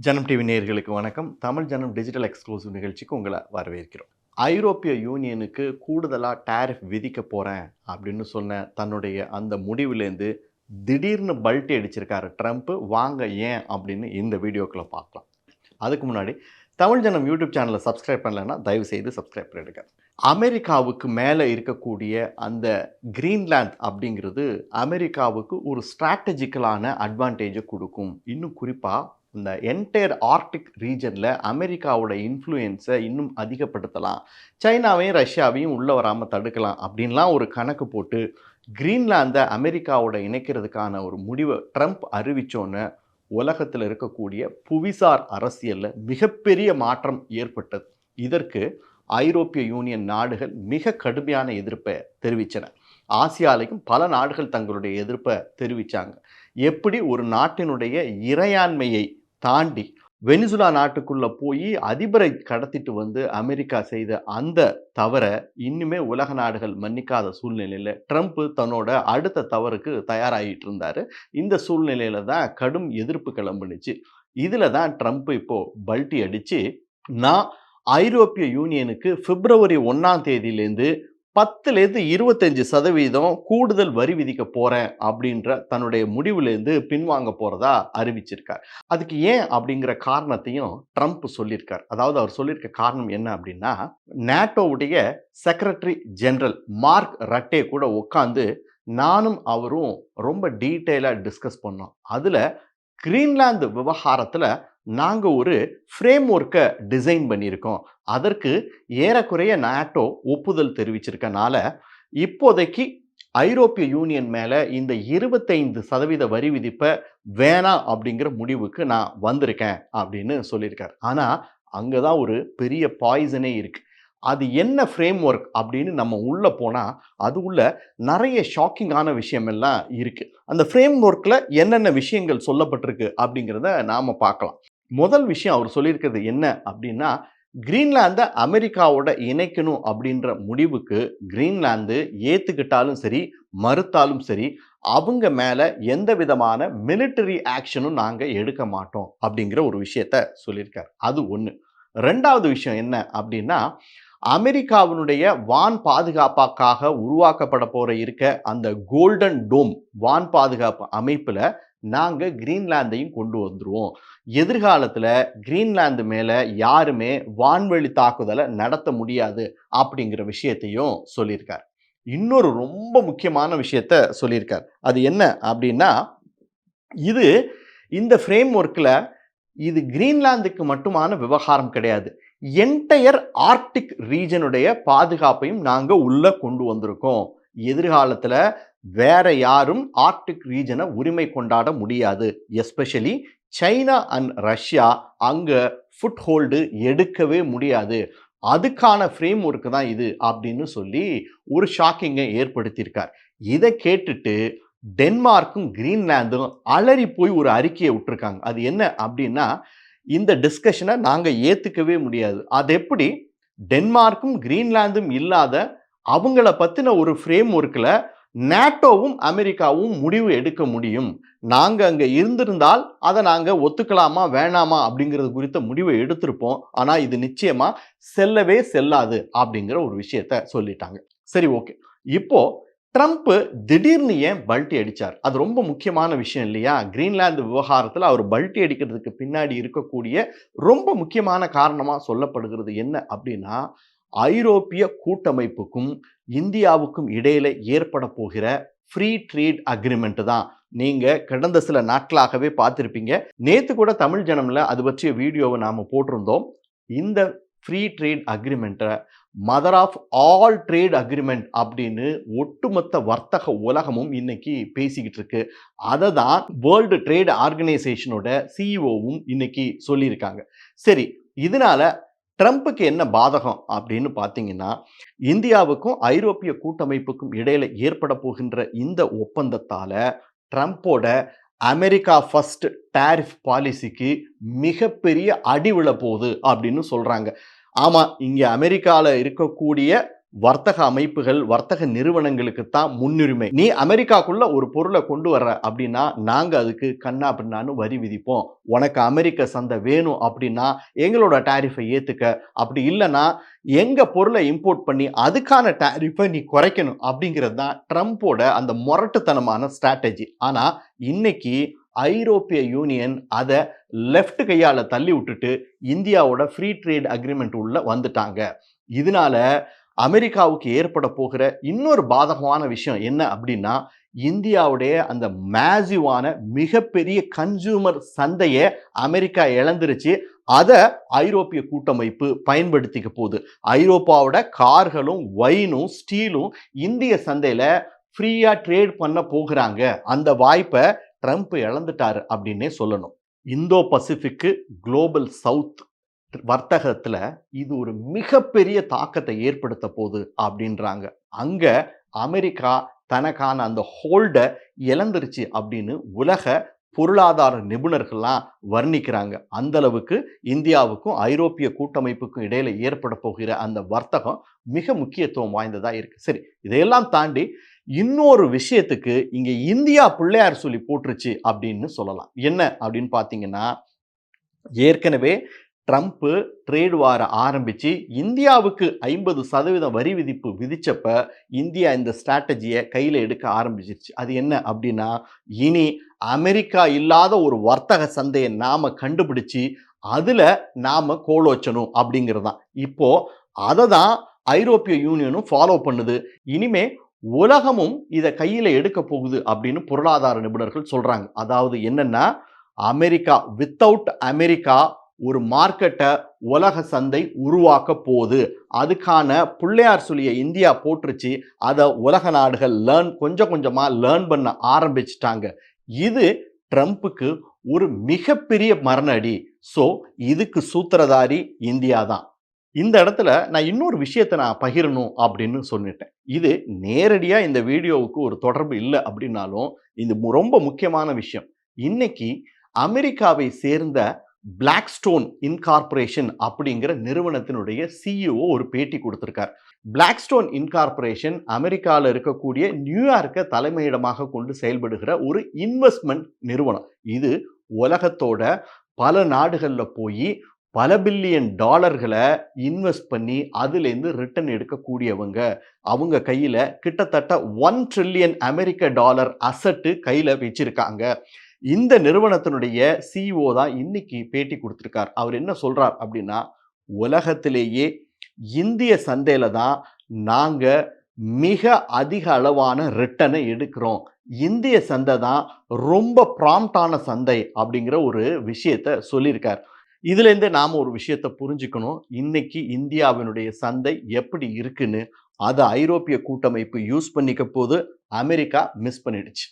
ஜனம் டிவி நேயர்களுக்கு வணக்கம். தமிழ் ஜனம் டிஜிட்டல் எக்ஸ்க்ளூசிவ் நிகழ்ச்சிக்கு உங்களை வரவேற்கிறோம். ஐரோப்பிய யூனியனுக்கு கூடுதலாக டேரிஃப் விதிக்க போகிறேன் அப்படின்னு சொன்ன தன்னுடைய அந்த முடிவுலேருந்து திடீர்னு பல்ட்டி அடிச்சிருக்காரு ட்ரம்ப் வாங்க ஏன்? அப்படின்னு இந்த வீடியோக்குள்ளே பார்க்கலாம். அதுக்கு முன்னாடி தமிழ் ஜனம் யூடியூப் சேனலை சப்ஸ்கிரைப் பண்ணலைன்னா தயவு செய்து சப்ஸ்கிரைப் பண்ணிடுங்க. அமெரிக்காவுக்கு மேலே இருக்கக்கூடிய அந்த கிரீன்லேண்ட் அப்படிங்கிறது அமெரிக்காவுக்கு ஒரு ஸ்ட்ராட்டஜிக்கலான அட்வான்டேஜை கொடுக்கும். இன்னும் குறிப்பாக இந்த என்டையர் ஆர்டிக் ரீஜனில் அமெரிக்காவோட இன்ஃப்ளூயன்ஸை இன்னும் அதிகப்படுத்தலாம். சைனாவையும் ரஷ்யாவையும் உள்ளே வராமல் தடுக்கலாம் அப்படின்லாம் ஒரு கணக்கு போட்டு கிரீன்லாந்தை அமெரிக்காவோட இணைக்கிறதுக்கான ஒரு முடிவை ட்ரம்ப் அறிவித்தோன்னு உலகத்தில் இருக்கக்கூடிய புவிசார் அரசியலில் மிகப்பெரிய மாற்றம் ஏற்பட்டது. இதற்கு ஐரோப்பிய யூனியன் நாடுகள் மிக கடுமையான எதிர்ப்பை தெரிவித்தன. ஆசியாலையும் பல நாடுகள் தங்களுடைய எதிர்ப்பை தெரிவித்தாங்க எப்படி ஒரு நாட்டினுடைய இறையாண்மையை தாண்டி வெனிசுலா நாட்டுக்குள்ளே போய் அதிபரை கடத்திட்டு வந்து அமெரிக்கா செய்த அந்த தவறை இன்னுமே உலக நாடுகள் மன்னிக்காத சூழ்நிலையில் ட்ரம்ப் தன்னோட அடுத்த தவறுக்கு தயாராகிட்டு இருந்தார். இந்த சூழ்நிலையில் தான் கடும் எதிர்ப்பு கிளம்புனுச்சு. இதில் தான் ட்ரம்ப் இப்போது பல்ட்டி அடித்து நான் ஐரோப்பிய யூனியனுக்கு பிப்ரவரி ஒன்றாம் தேதியிலேருந்து பத்துலேருந்து இருபத்தஞ்சு சதவீதம் கூடுதல் வரி விதிக்க போகிறேன் அப்படின்ற தன்னுடைய முடிவுலேருந்து பின்வாங்க போகிறதா அறிவிச்சிருக்கார். அதுக்கு ஏன் அப்படிங்கிற காரணத்தையும் ட்ரம்ப் சொல்லியிருக்கார். அதாவது அவர் சொல்லியிருக்க காரணம் என்ன அப்படின்னா நேட்டோவுடைய செக்ரட்டரி ஜெனரல் மார்க் ரட்டே கூட உட்காந்து நானும் அவரும் ரொம்ப டீட்டெயிலாக டிஸ்கஸ் பண்ணோம். அதில் கிரீன்லாந்து விவகாரத்தில் நாங்கள் ஒரு ஃப்ரேம் ஒர்க்கை டிசைன் பண்ணியிருக்கோம். அதற்கு ஏறக்குறைய நாட்டோ ஒப்புதல் தெரிவிச்சிருக்கனால இப்போதைக்கு ஐரோப்பிய யூனியன் மேலே இந்த இருபத்தைந்து சதவீத வரி விதிப்பை வேணாம் அப்படிங்கிற முடிவுக்கு நான் வந்திருக்கேன் அப்படின்னு சொல்லியிருக்கார். ஆனால் அங்கே தான் ஒரு பெரிய பாய்சனே இருக்குது அது என்ன ஃப்ரேம் ஒர்க் அப்படின்னு நம்ம உள்ளே போனால் அது உள்ள நிறைய ஷாக்கிங்கான விஷயமெல்லாம் இருக்குது அந்த ஃப்ரேம் ஒர்க்கில் என்னென்ன விஷயங்கள் சொல்லப்பட்டிருக்கு அப்படிங்கிறத நாம் பார்க்கலாம். முதல் விஷயம் அவர் சொல்லியிருக்கிறது என்ன அப்படின்னா கிரீன்லாந்தை அமெரிக்காவோட இணைக்கணும் அப்படின்ற முடிவுக்கு கிரீன்லாந்து ஏற்றுக்கிட்டாலும் சரி மறுத்தாலும் சரி அவங்க மேலே எந்த விதமான மிலிட்டரி ஆக்ஷனும் நாங்கள் எடுக்க மாட்டோம் அப்படிங்கிற ஒரு விஷயத்த சொல்லியிருக்கார். அது ஒன்று ரெண்டாவது விஷயம் என்ன அப்படின்னா அமெரிக்காவினுடைய வான் பாதுகாப்பாக்காக உருவாக்கப்பட போகிற இருக்க அந்த கோல்டன் டோம் வான் பாதுகாப்பு அமைப்பில் நாங்கள் கிரீன்லாந்தையும் கொண்டு வந்துடுவோம் எதிர்காலத்தில் கிரீன்லாந்து மேலே யாருமே வான்வெளி தாக்குதலை நடத்த முடியாது அப்படிங்கிற விஷயத்தையும் சொல்லியிருக்கார். இன்னொரு ரொம்ப முக்கியமான விஷயத்த சொல்லியிருக்கார். அது என்ன அப்படின்னா இது இந்த ஃப்ரேம் ஒர்க்கில் இது கிரீன்லாந்துக்கு மட்டுமான விவகாரம் கிடையாது. என்டையர் ஆர்டிக் ரீஜனுடைய பாதுகாப்பையும் நாங்கள் உள்ளே கொண்டு வந்திருக்கோம். எதிர்காலத்தில் வேற யாரும் ஆர்டிக் ரீஜனை உரிமை கொண்டாட முடியாது. எஸ்பெஷலி சைனா அண்ட் ரஷ்யா அங்கே ஃபுட் ஹோல்டு எடுக்கவே முடியாது. அதுக்கான ஃப்ரேம் ஒர்க்கு தான் இது அப்படின்னு சொல்லி ஒரு ஷாக்கிங்கை ஏற்படுத்தியிருக்கார். இதை கேட்டுட்டு டென்மார்க்கும் கிரீன்லாந்தும் அலறி போய் ஒரு அறிக்கையை விட்டுருக்காங்க. அது என்ன அப்படின்னா இந்த டிஸ்கஷனை நாங்கள் ஏற்றுக்கவே முடியாது. அது எப்படி? டென்மார்க்கும் கிரீன்லாந்தும் இல்லாத அவங்கள பற்றின ஒரு ஃப்ரேம் ஒர்க்கில் நேட்டோவும் அமெரிக்காவும் முடிவு எடுக்க முடியும். நாங்கள் அங்கே இருந்திருந்தால் அதை நாங்கள் ஒத்துக்கலாமா வேணாமா அப்படிங்கிறது குறித்த முடிவை எடுத்திருப்போம். ஆனால் இது நிச்சயமாக செல்லவே செல்லாது அப்படிங்கிற ஒரு விஷயத்த சொல்லிட்டாங்க. சரி ஓகே. இப்போ ட்ரம்ப் திடீர்னு ஏன் பல்ட்டி அடித்தார் அது ரொம்ப முக்கியமான விஷயம் இல்லையா? கிரீன்லாந்து விவகாரத்தில் அவர் பல்ட்டி அடிக்கிறதுக்கு பின்னாடி இருக்கக்கூடிய ரொம்ப முக்கியமான காரணமாக சொல்லப்படுகிறது என்ன அப்படின்னா ஐரோப்பிய கூட்டமைப்புக்கும் இந்தியாவுக்கும் இடையில ஏற்பட போகிற ஃப்ரீ ட்ரேட் அக்ரிமெண்ட் தான். நீங்கள் கடந்த சில நாட்களாகவே பார்த்துருப்பீங்க. நேற்று கூட தமிழ் ஜனமில் அது பற்றிய வீடியோவை நாம் போட்டிருந்தோம். இந்த free trade அக்ரிமெண்ட்டை mother of all trade agreement அப்படின்னு ஒட்டுமொத்த வர்த்தக உலகமும் இன்னைக்கு பேசிக்கிட்டு இருக்கு. அதை தான் வேர்ல்டு ட்ரேட் ஆர்கனைசேஷனோட சிஇஓவும் இன்னைக்கு சொல்லியிருக்காங்க. சரி இதனால ட்ரம்ப்புக்கு என்ன பாதகம் அப்படின்னு பார்த்தீங்கன்னா இந்தியாவுக்கும் ஐரோப்பிய கூட்டமைப்புக்கும் இடையில ஏற்பட போகின்ற இந்த ஒப்பந்தத்தால ட்ரம்ப்போட அமெரிக்கா ஃபர்ஸ்ட் டேரிஃப் பாலிசிக்கு மிகப்பெரிய அடி விழ போகுது அப்படின்னு சொல்கிறாங்க ஆமாம் இங்கே அமெரிக்காவில் இருக்கக்கூடிய வர்த்தக அமைப்புகள் வர்த்தக நிறுவனங்களுக்கு தான் முன்னுரிமை. நீ அமெரிக்காக்குள்ள ஒரு பொருளை கொண்டு வர்ற அப்படின்னா நாங்க அதுக்கு கண்ணா பின்னான்னு வரி விதிப்போம். உனக்கு அமெரிக்க சந்தை வேணும் அப்படின்னா எங்களோட டேரிஃபை ஏத்துக்க. அப்படி இல்லைன்னா எங்க பொருளை இம்போர்ட் பண்ணி அதுக்கான டேரிஃபை நீ குறைக்கணும் அப்படிங்கிறது தான் ட்ரம்ப்போட அந்த முரட்டுத்தனமான ஸ்ட்ராட்டஜி ஆனா இன்னைக்கு ஐரோப்பிய யூனியன் அதை லெஃப்ட் கையால தள்ளி விட்டுட்டு இந்தியாவோட ஃப்ரீ ட்ரேட் அக்ரிமெண்ட் உள்ள வந்துட்டாங்க. இதனால அமெரிக்காவுக்கு ஏற்பட போகிற இன்னொரு பாதகமான விஷயம் என்ன அப்படின்னா இந்தியாவுடைய அந்த மேசிவான மிகப்பெரிய கன்சூமர் சந்தையை அமெரிக்கா இழந்துருச்சு. அதை ஐரோப்பிய கூட்டமைப்பு பயன்படுத்திக்க போகுது. ஐரோப்பாவோட கார்களும் வைனும் ஸ்டீலும் இந்திய சந்தையில் ஃப்ரீயாக ட்ரேட் பண்ண போகிறாங்க. அந்த வாய்ப்பை ட்ரம்ப் இழந்துட்டாரு அப்படின்னே சொல்லணும். இந்தோ பசிபிக்கு குளோபல் சவுத் வர்த்தகத்தில் இது ஒரு மிகப்பெரிய தாக்கத்தை ஏற்படுத்த போகுது அப்படின்றாங்க. அங்கே அமெரிக்கா தனக்கான அந்த ஹோல்டை இழந்துருச்சு அப்படின்னு உலக பொருளாதார நிபுணர்கள்லாம் வர்ணிக்கிறாங்க. அந்த அளவுக்கு இந்தியாவுக்கும் ஐரோப்பிய கூட்டமைப்புக்கும் இடையில ஏற்பட போகிற அந்த வர்த்தகம் மிக முக்கியத்துவம் வாய்ந்ததாக இருக்கு. சரி இதையெல்லாம் தாண்டி இன்னொரு விஷயத்துக்கு இங்கே இந்தியா பிள்ளையார் சொல்லி போட்டுருச்சு அப்படின்னு சொல்லலாம். என்ன அப்படின்னு பார்த்தீங்கன்னா ஏற்கனவே ட்ரம்ப்பு ட்ரேட் வார ஆரம்பித்து இந்தியாவுக்கு ஐம்பது சதவீதம் வரி விதிப்பு விதித்தப்ப இந்தியா இந்த ஸ்ட்ராட்டஜியை கையில் எடுக்க ஆரம்பிச்சிருச்சு. அது என்ன அப்படின்னா இனி அமெரிக்கா இல்லாத ஒரு வர்த்தக சந்தையை நாம் கண்டுபிடிச்சு அதில் நாம் கோலோச்சணும் அப்படிங்கிறது தான் இப்போது அதை தான் ஐரோப்பிய யூனியனும் ஃபாலோ பண்ணுது. இனிமே உலகமும் இதை கையில் எடுக்க போகுது அப்படின்னு பொருளாதார நிபுணர்கள் சொல்கிறாங்க அதாவது என்னென்னா அமெரிக்கா வித்தவுட் அமெரிக்கா ஒரு மார்க்கெட்டை உலக சந்தை உருவாக்க போகுது. அதுக்கான பிள்ளையார் சொல்லிய இந்தியா போட்டுருச்சு அதை உலக நாடுகள் லேர்ன் கொஞ்சம் கொஞ்சமாக லேர்ன் பண்ண ஆரம்பிச்சிட்டாங்க. இது ட்ரம்ப்புக்கு ஒரு மிகப்பெரிய மரணடி. ஸோ இதுக்கு சூத்திரதாரி இந்தியா தான். இந்த இடத்துல நான் இன்னொரு விஷயத்தை நான் பகிரணும் அப்படின்னு சொல்லிட்டேன். இது நேரடியாக இந்த வீடியோவுக்கு ஒரு தொடர்பு இல்லை அப்படின்னாலும் இது ரொம்ப முக்கியமான விஷயம். இன்னைக்கு அமெரிக்காவை சேர்ந்த பிளாக் ஸ்டோன் இன்கார்பரேஷன் அப்படிங்கிற நிறுவனத்தினுடைய சிஇஓ ஒரு பேட்டி கொடுத்துருக்கார். பிளாக் ஸ்டோன் இன்கார்பரேஷன் அமெரிக்காவில் இருக்கக்கூடிய நியூயார்க்கை தலைமையிடமாக கொண்டு செயல்படுகிற ஒரு இன்வெஸ்ட்மெண்ட் நிறுவனம். இது உலகத்தோட பல நாடுகளில் போய் பல பில்லியன் டாலர்களை இன்வெஸ்ட் பண்ணி அதுலேருந்து ரிட்டர்ன் எடுக்கக்கூடியவங்க. அவங்க கையில் கிட்டத்தட்ட ஒன் ட்ரில்லியன் அமெரிக்க டாலர் அசட்டு கையில் வச்சுருக்காங்க. இந்த நிறுவனத்தினுடைய சிஇஓ தான் இன்னைக்கு பேட்டி கொடுத்துருக்கார். அவர் என்ன சொல்றார் அப்படின்னா உலகத்திலேயே இந்திய சந்தையில தான் நாங்க மிக அதிக அளவான ரிட்டனை எடுக்கிறோம். இந்திய சந்தை தான் ரொம்ப ப்ராம்டான சந்தை அப்படிங்கிற ஒரு விஷயத்த சொல்லியிருக்கார். இதுலேருந்து நாம் ஒரு விஷயத்தை புரிஞ்சுக்கணும். இன்னைக்கு இந்தியாவினுடைய சந்தை எப்படி இருக்குன்னு அதை ஐரோப்பிய கூட்டமைப்பு யூஸ் பண்ணிக்க போது அமெரிக்கா மிஸ் பண்ணிடுச்சு.